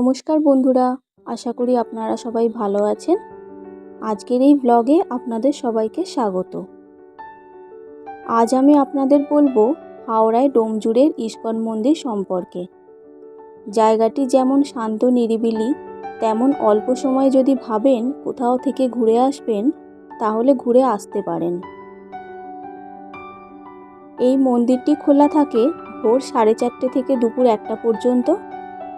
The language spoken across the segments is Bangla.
নমস্কার বন্ধুরা, আশা করি আপনারা সবাই ভালো আছেন। আজকের এই ব্লগে আপনাদের সবাইকে স্বাগত। আজ আমি আপনাদের বলব হাওড়ায় ডোমজুড়ের ইস্কন মন্দির সম্পর্কে। জায়গাটি যেমন শান্ত নিরিবিলি, তেমন অল্প সময় যদি ভাবেন কোথাও থেকে ঘুরে আসবেন, তাহলে ঘুরে আসতে পারেন। এই মন্দিরটি খোলা থাকে ভোর সাড়ে চারটে থেকে দুপুর একটা পর্যন্ত।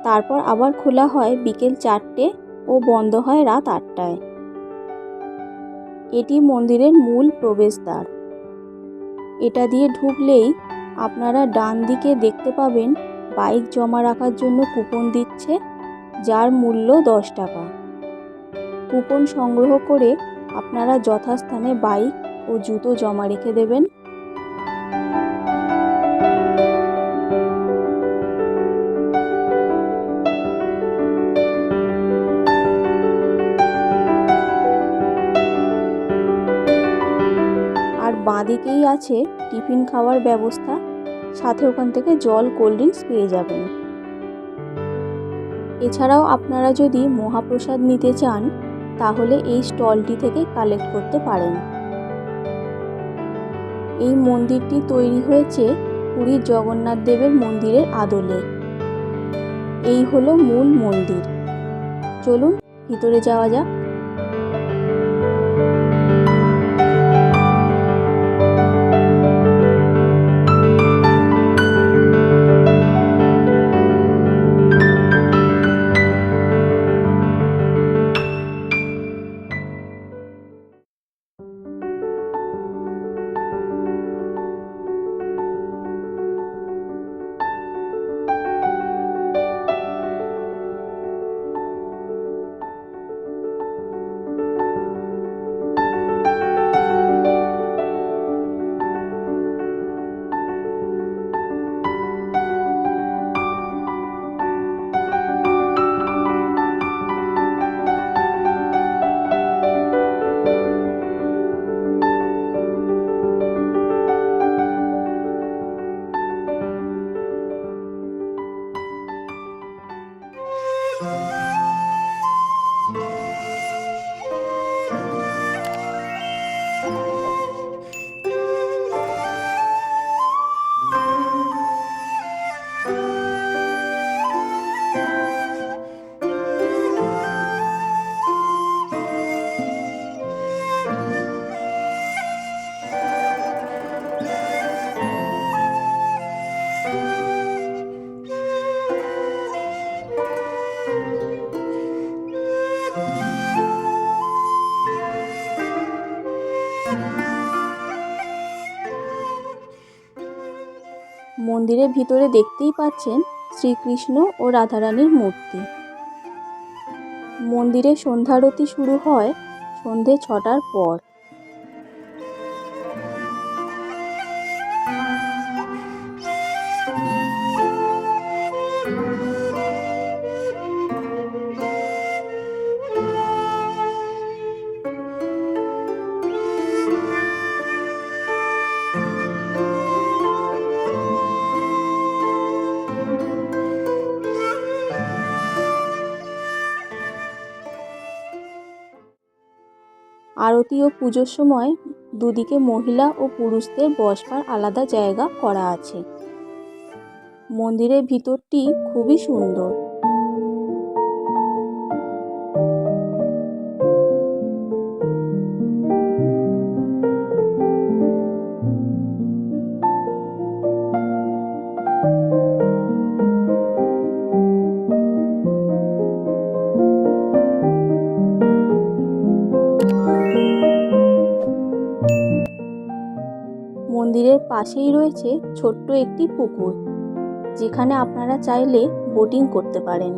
তারপর আবার খোলা হয় বিকেল চারটে ও বন্ধ হয় রাত আটটায়। এটি মন্দিরের মূল প্রবেশদ্বার। এটা দিয়ে ঢুকলেই আপনারা ডান দিকে দেখতে পাবেন বাইক জমা রাখার জন্য কুপন দিচ্ছে, যার মূল্য দশ টাকা। কুপন সংগ্রহ করে আপনারা যথাস্থানে বাইক ও জুতো জমা রেখে দেবেন। বাঁদিকেই আছে টিফিন খাওয়ার ব্যবস্থা। সাথে ওখান থেকে জল, কোল্ড ড্রিঙ্কস পেয়ে যাবেন। এছাড়াও আপনারা যদি মহাপ্রসাদ নিতে চান, তাহলে এই স্টলটি থেকে কালেক্ট করতে পারেন। এই মন্দিরটি তৈরি হয়েছে পুরীর জগন্নাথ দেবের মন্দিরের আদলে। এই হলো মূল মন্দির। চলুন, ভিতরে যাওয়া যাক। মন্দিরের ভিতরে দেখতেই পাচ্ছেন শ্রীকৃষ্ণ ও রাধারানীর মূর্তি। মন্দিরে সন্ধ্যারতি শুরু হয় সন্ধে ছটার পর। আরতি ও পুজোর সময় দুদিকে মহিলা ও পুরুষদের বসবার আলাদা জায়গা করা আছে। মন্দিরের ভিতরটি খুবই সুন্দর। মন্দিরের পাশেই রয়েছে ছোট্ট একটি পুকুর যেখানে আপনারা চাইলে বোটিং করতে পারেন।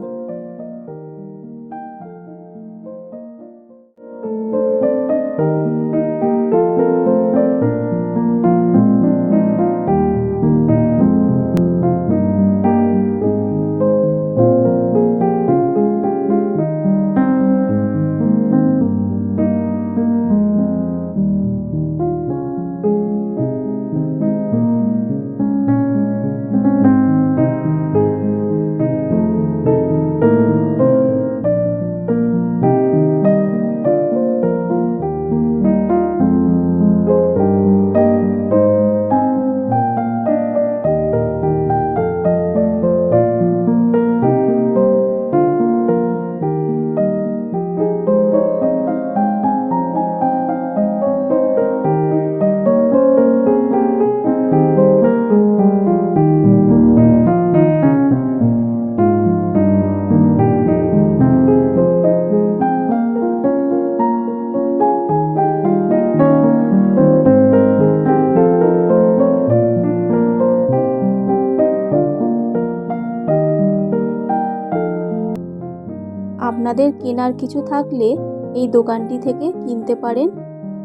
আপনাদের কেনার কিছু থাকলে এই দোকানটি থেকে কিনতে পারেন।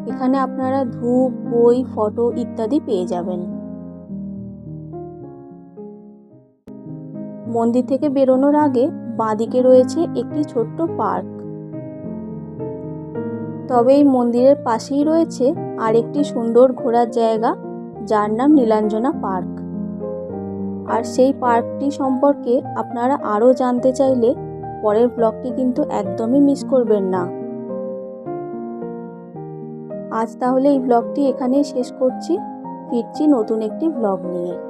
এখানে আপনারা ধূপ, বই, ফটো ইত্যাদি পেয়ে যাবেন। মন্দির থেকে বেরোনোর আগে বাঁদিকে রয়েছে একটি ছোট্ট পার্ক। তবে এই মন্দিরের পাশেই রয়েছে আরেকটি সুন্দর ঘোরার জায়গা, যার নাম নীলাঞ্জনা পার্ক। আর সেই পার্কটি সম্পর্কে আপনারা আরও জানতে চাইলে পরের ব্লগটি কিন্তু একদমই মিস করবেন না। আজ তাহলে এই ব্লগটি এখানেই শেষ করছি। ফিরছি নতুন একটি ব্লগ নিয়ে।